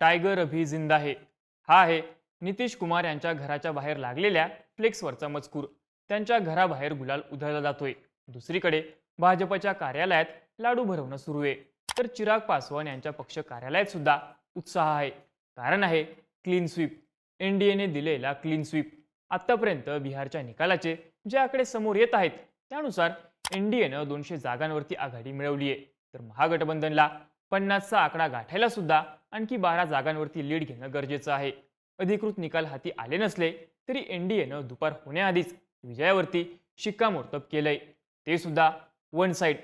Tiger अभी जिंदा है हा आहे नितीश कुमार यांच्या घराच्या बाहेर लागलेल्या फ्लेक्सवरचा मजकूर. त्यांच्या घराबाहेर गुलाल उधळला जातोय. दुसरीकडे भाजपच्या कार्यालयात लाडू भरवणं सुरू आहे. तर चिराग पासवान यांच्या पक्ष कार्यालयात सुद्धा उत्साह आहे. कारण आहे क्लीन स्वीप. एन डी एने दिलेला क्लीन स्वीप. आत्तापर्यंत बिहारच्या निकालाचे जे आकडे समोर येत आहेत त्यानुसार एन डी दोनशे जागांवरती आघाडी मिळवली आहे. तर महागठबंधनला पन्नासचा आकडा गाठायला सुद्धा आणखी बारा जागांवरती लीड घेणं गरजेचं आहे. अधिकृत निकाल हाती आले नसले तरी एन डी एनं दुपार होण्याआधीच विजयावरती शिक्कामोर्तब केलंय. ते सुद्धा वन साईड.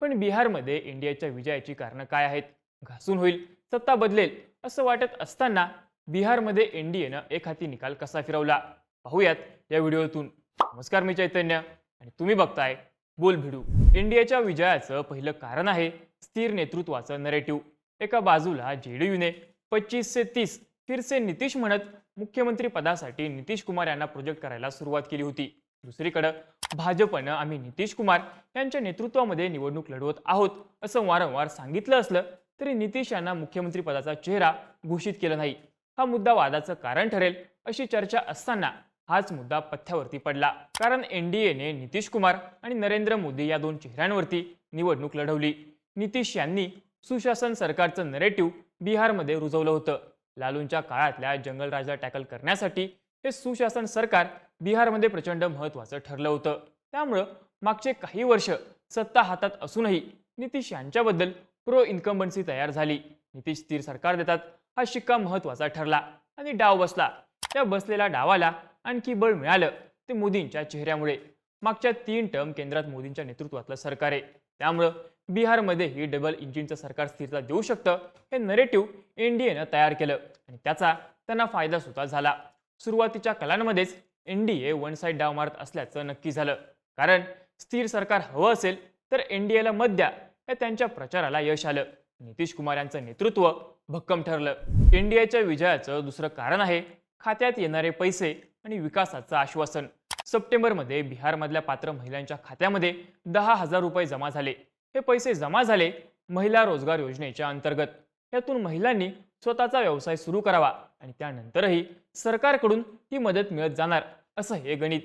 पण बिहारमध्ये इंडियाच्या विजयाची कारणं काय आहेत? घासून होईल. सत्ता बदलेल असं वाटत असताना बिहारमध्ये एन डी एनं एक हाती निकाल कसा फिरवला? पाहूयात या व्हिडिओतून. नमस्कार मी चैतन्य आणि तुम्ही बघताय बोल भिडू इंडियाच्या विजयाचं पहिलं कारण आहे स्थिर नेतृत्वाचं नरेटिव्ह एका बाजूला जेडीयूने पच्चीस ते तीस फिरसे नितीश म्हणत मुख्यमंत्री पदासाठी नितीश कुमार यांना प्रोजेक्ट करायला सुरुवात केली होती. दुसरीकडं भाजपनं आम्ही नितीश कुमार यांच्या नेतृत्वामध्ये निवडणूक लढवत आहोत असं वारंवार सांगितलं असलं तरी नितीश यांना मुख्यमंत्री पदाचा चेहरा घोषित केला नाही. हा मुद्दा वादाचं कारण ठरेल अशी चर्चा असताना हाच मुद्दा पथ्यावरती पडला. कारण एनडीएने नितीश कुमार आणि नरेंद्र मोदी या दोन चेहऱ्यांवरती निवडणूक लढवली. नितीश यांनी सुशासन सरकारचं नरेटिव्ह बिहारमध्ये रुजवलं होतं. लालूंच्या काळातल्या जंगलराजला टॅकल करण्यासाठी हे सुशासन सरकार बिहारमध्ये प्रचंड महत्त्वाचं ठरलं होतं. त्यामुळं मागचे काही वर्ष सत्ता हातात असूनही नितीश यांच्याबद्दल प्रो इन्कम्बन्सी तयार झाली. नितीश स्थिर सरकार देतात हा शिक्का महत्त्वाचा ठरला आणि डाव बसला. त्या बसलेल्या डावाला आणखी बळ मिळालं ते मोदींच्या चेहऱ्यामुळे. मागच्या तीन टर्म केंद्रात मोदींच्या नेतृत्वातलं सरकार आहे. त्यामुळं बिहारमध्येही डबल इंजिनचं सरकार स्थिरता देऊ शकतं हे नरेटिव्ह एन डी एनं तयार केलं. आणि त्याचा त्यांना फायदा सुद्धा झाला. सुरुवातीच्या कलांमध्येच N D A one side डाव मारत असल्याचं नक्की झालं. कारण स्थिर सरकार हवं असेल तर एन डी एला मत द्या या त्यांच्या प्रचाराला यश आलं. नितीश कुमार यांचं नेतृत्व भक्कम ठरलं. एन डी एच्या विजयाचं दुसरं कारण आहे खात्यात येणारे पैसे आणि विकासाचं आश्वासन. सप्टेंबरमध्ये बिहारमधल्या पात्र महिलांच्या खात्यामध्ये दहा हजार रुपये जमा झाले. हे पैसे जमा झाले महिला रोजगार योजनेच्या अंतर्गत. यातून महिलांनी स्वतःचा व्यवसाय सुरू करावा आणि त्यानंतरही सरकारकडून ही मदत मिळत जाणार असं हे गणित.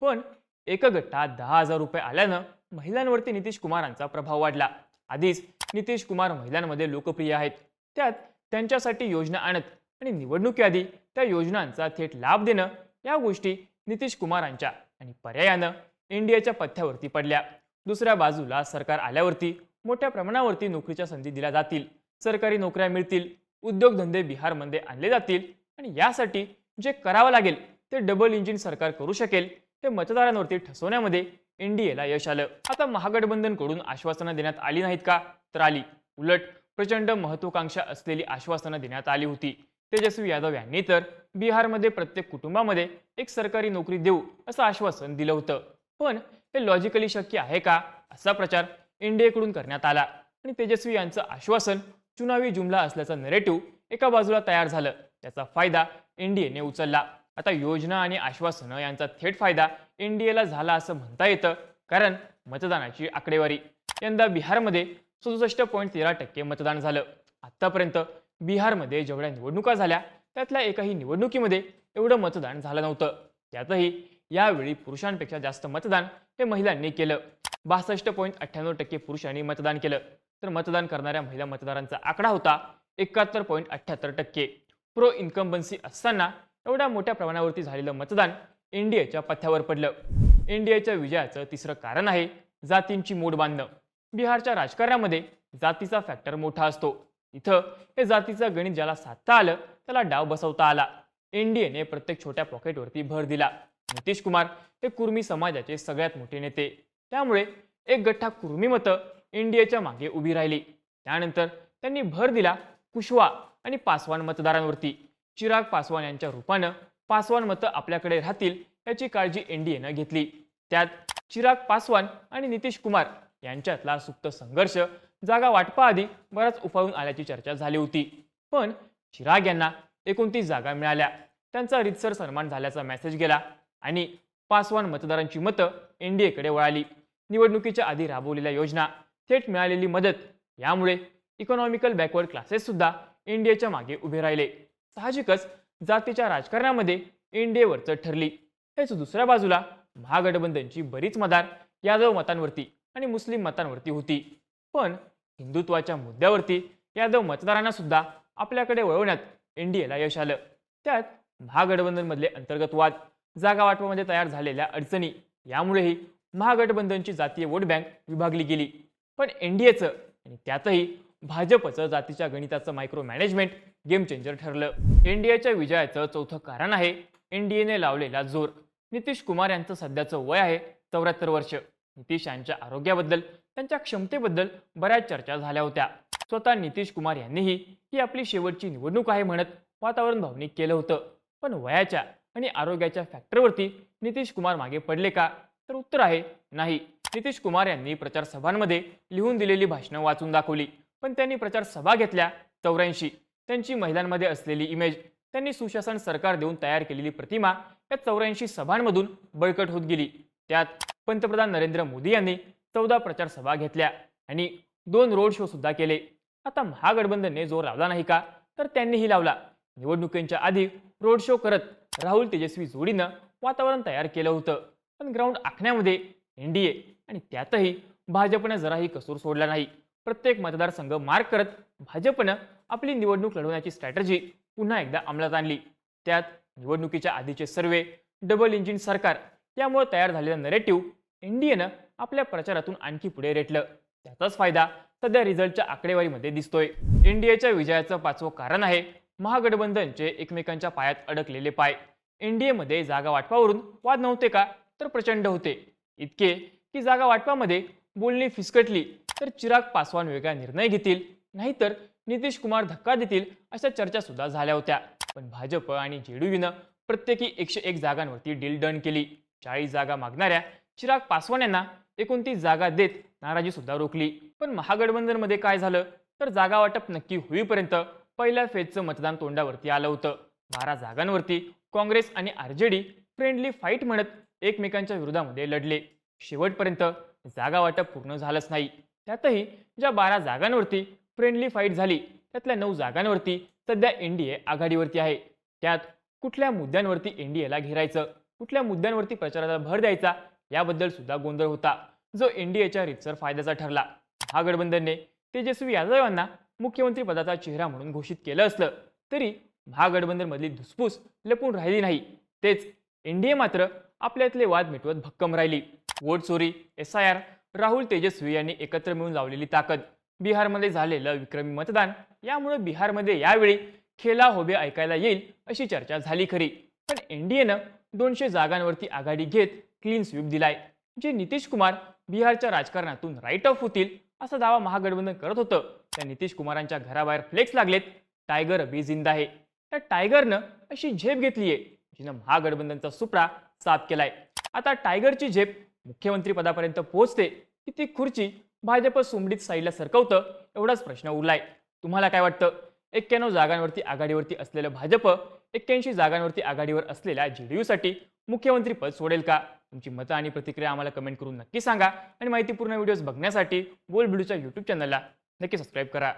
पण एकगट्टा दहा हजार रुपये आल्यानं महिलांवरती नितीश कुमारांचा प्रभाव वाढला. आधीच नितीश कुमार महिलांमध्ये लोकप्रिय आहेत. त्यात त्यांच्यासाठी योजना आणत आणि निवडणुकीआधी त्या योजनांचा थेट लाभ देणं या गोष्टी नितीश कुमारांच्या आणि पर्यायानं एनडीएच्या पथ्यावरती पडल्या. दुसऱ्या बाजूला सरकार आल्यावरती मोठ्या प्रमाणावरती नोकरीच्या संधी दिल्या जातील. सरकारी नोकऱ्या मिळतील. उद्योगधंदे बिहारमध्ये आणले जातील. आणि यासाठी जे करावं लागेल ते डबल इंजिन सरकार करू शकेल हे मतदारांवरती ठसवण्यामध्ये एनडीएला यश आलं. आता महागठबंधनकडून आश्वासनं देण्यात आली नाहीत का? तर आली. उलट प्रचंड महत्वाकांक्षा असलेली आश्वासनं देण्यात आली होती. तेजस्वी यादव यांनी तर बिहारमध्ये प्रत्येक कुटुंबामध्ये एक सरकारी नोकरी देऊ असं आश्वासन दिलं होतं. पण हे लॉजिकली शक्य आहे का असा प्रचार एनडीएकडून करण्यात आला आणि तेजस्वी यांचं आश्वासन चुनावी जुमला असल्याचा नरेटिव्ह एका बाजूला तयार झालं. त्याचा फायदा एनडीएने उचलला. आता योजना आणि आश्वासनं यांचा थेट फायदा एनडीएला झाला असं म्हणता येतं कारण मतदानाची आकडेवारी. यंदा बिहारमध्ये सदुसष्ट पॉईंट तेरा टक्के मतदान झालं. आत्तापर्यंत बिहारमध्ये जेवढ्या निवडणुका झाल्या त्यातल्या एकाही निवडणुकीमध्ये एवढं मतदान झालं नव्हतं. त्यातही यावेळी पुरुषांपेक्षा जास्त मतदान हे महिलांनी केलं. बासष्ट पॉईंट अठ्ठ्याण्णव टक्के पुरुषांनी मतदान केलं. तर मतदान करणाऱ्या महिला मतदारांचा आकडा होता एकाहत्तर पॉईंट अठ्ठ्याहत्तर टक्के. प्रो इन्कम्बन्सी असताना एवढ्या मोठ्या प्रमाणावरती झालेलं मतदान एनडीएच्या पथ्यावर पडलं. एनडीएच्या विजयाचं तिसरं कारण आहे जातींची मोड बांधणं. बिहारच्या राजकारणामध्ये जातीचा फॅक्टर मोठा असतो. इथं हे जातीचं गणित ज्याला साधता आलं त्याला डाव बसवता आला. एनडीएने प्रत्येक छोट्या पॉकेटवरती भर दिला. नितीश कुमार हे कुर्मी समाजाचे सगळ्यात मोठे नेते. त्यामुळे एक गठ्ठा कुर्मी मतं एनडीएच्या मागे उभी राहिली. त्यानंतर त्यांनी भर दिला कुशवा आणि पासवान मतदारांवरती. चिराग पासवान यांच्या रूपानं पासवान मतं आपल्याकडे राहतील याची काळजी एनडीएनं घेतली. त्यात चिराग पासवान आणि नितीश कुमार यांच्यातला सुप्त संघर्ष जागा वाटपाआधी बराच उफाळून आल्याची चर्चा झाली होती. पण चिराग यांना एकोणतीस जागा मिळाल्या. त्यांचा रितसर सन्मान झाल्याचा मेसेज गेला आणि पासवान मतदारांची मतं एनडीएकडे वळाली. निवडणुकीच्या आधी राबवलेल्या योजना थेट मिळालेली मदत यामुळे इकॉनॉमिकल बॅकवर्ड क्लासेस सुद्धा एनडीएच्या मागे उभे राहिले. साहजिकच जातीच्या राजकारणामध्ये एनडीएवरचं ठरली. हेच दुसऱ्या बाजूला महागठबंधनची बरीच मदार यादव मतांवरती आणि मुस्लिम मतांवरती होती. पण हिंदुत्वाच्या मुद्द्यावरती यादव मतदारांना सुद्धा आपल्याकडे वळवण्यात एनडीएला यश आलं. त्यात महागठबंधनमधले अंतर्गत वाद जागा वाटपामध्ये तयार झालेल्या अडचणी यामुळेही महागठबंधनची जातीय वोट बँक विभागली गेली. पण एनडीएचं आणि त्यातही भाजपचं जातीच्या गणिताचं मायक्रो मॅनेजमेंट गेम चेंजर ठरलं एनडीएच्या विजयाचं चौथं कारण आहे एनडीएने लावलेला जोर. नितीश कुमार यांचं सध्याचं वय आहे चौऱ्याहत्तर वर्ष. नितीश यांच्या आरोग्याबद्दल त्यांच्या क्षमतेबद्दल बऱ्याच चर्चा झाल्या होत्या. स्वतः नितीश कुमार यांनीही ही आपली शेवटची निवडणूक आहे म्हणत वातावरण भावनिक केलं होतं. पण वयाच्या आणि आरोग्याच्या फॅक्टरवरती नितीश कुमार मागे पडले का? तर उत्तर आहे नाही. नितीश कुमार यांनी प्रचार सभांमध्ये लिहून दिलेली भाषणं वाचून दाखवली. पण त्यांनी प्रचार सभा घेतल्या चौऱ्याऐंशी. त्यांची महिलांमध्ये असलेली इमेज त्यांनी सुशासन सरकार देऊन तयार केलेली प्रतिमा या चौऱ्याऐंशी सभांमधून बळकट होत गेली. त्यात पंतप्रधान नरेंद्र मोदी यांनी चौदा प्रचार सभा घेतल्या आणि दोन रोड शो सुद्धा केले. आता महागठबंधनने जोर लावला नाही का? तर त्यांनीही लावला. निवडणुकींच्या आधी रोड शो करत राहुल तेजस्वी जोडीनं वातावरण तयार केलं होतं. पण ग्राउंड आखण्यामध्ये एनडीए आणि त्यातही भाजपनं जराही कसूर सोडला नाही. प्रत्येक मतदारसंघ मार्क करत भाजपनं आपली निवडणूक लढवण्याची स्ट्रॅटजी पुन्हा एकदा अंमलात आणली. त्यात निवडणुकीच्या आधीचे सर्वे डबल इंजिन सरकार यामुळे तयार झालेलं नरेटिव्ह एनडीएनं आपल्या प्रचारातून आणखी पुढे रेटलं. त्याचाच फायदा सध्या रिझल्टच्या आकडेवारीमध्ये दिसतोय. एनडीएच्या विजयाचं पाचवं कारण आहे महागठबंधनचे एकमेकांच्या पायात अडकलेले पाय. एनडीएमध्ये जागा वाटपावरून वाद नव्हते का? तर प्रचंड होते. इतके की जागा वाटपामध्ये बोलणी फिसकटली तर चिराग पासवान वेगळा निर्णय घेतील. नाहीतर नितीश कुमार धक्का देतील अशा चर्चा सुद्धा झाल्या होत्या. पण भाजप आणि जेडीयूनं प्रत्येकी एकशे एक जागांवरती डील डन केली. चाळीस जागा मागणाऱ्या चिराग पासवान यांना एकोणतीस जागा देत नाराजी सुद्धा रोखली. पण महागठबंधनमध्ये काय झालं? तर जागा वाटप नक्की होईपर्यंत पहिल्या फेजचं मतदान तोंडावरती आलं होतं. बारा जागांवरती काँग्रेस आणि आरजेडी फ्रेंडली फाईट म्हणत एकमेकांच्या विरोधामध्ये लढले. शेवटपर्यंत जागा वाटप पूर्ण झालंच नाही. त्यातही ज्या बारा जागांवरती फ्रेंडली फाईट झाली त्यातल्या नऊ जागांवरती सध्या एनडीए आघाडीवरती आहे. त्यात कुठल्या मुद्द्यांवरती एनडीएला घेरायचं कुठल्या मुद्द्यांवरती प्रचाराला भर द्यायचा याबद्दल सुद्धा गोंधळ होता. जो एनडीएच्या रितसर फायद्याचा ठरला. महागठबंधनने तेजस्वी यादव यांना मुख्यमंत्री पदाचा चेहरा म्हणून घोषित केलं असलं तरी महागठबंधनमधली धुसफूस लपून राहिली नाही. तेच एनडीए मात्र आपल्यातले वाद मिटवत भक्कम राहिली. वोट चोरी S I R Rahul Tejashwi यांनी एकत्र मिळून लावलेली ताकद बिहारमध्ये झालेलं विक्रमी मतदान यामुळे बिहारमध्ये यावेळी खेला होबे ऐकायला येईल अशी चर्चा झाली खरी. पण एनडीएनं दोनशे जागांवरती आघाडी घेत क्लीन स्वीप दिलाय जे नितीश कुमार बिहारच्या राजकारणातून राईट ऑफ होतील असा दावा महागठबंधन करत होतं. त्या नितीश कुमारांच्या घराबाहेर फ्लेक्स लागलेत. टायगर बेजिंद जिंदा आहे. त्या टायगरनं अशी झेप घेतलीये जिनं महागठबंधनचा सुपडा साफ केलाय. आता टायगरची झेप मुख्यमंत्री पदापर्यंत पोहोचते की ती खुर्ची भाजप सुमडीत साईडला सरकवतं एवढाच प्रश्न उरलाय. तुम्हाला काय वाटतं? एक्क्याण्णव जागांवरती आघाडीवरती असलेलं भाजप एक्क्याऐंशी जागांवरती आघाडीवर असलेल्या जेडीयूसाठी यूसाठी मुख्यमंत्रीपद सोडेल का? तुमची मतं आणि प्रतिक्रिया आम्हाला कमेंट करून नक्की सांगा. आणि माहितीपूर्ण व्हिडिओज बघण्यासाठी बोल यूट्यूब चॅनलला नक्की सबस्क्राईब करा.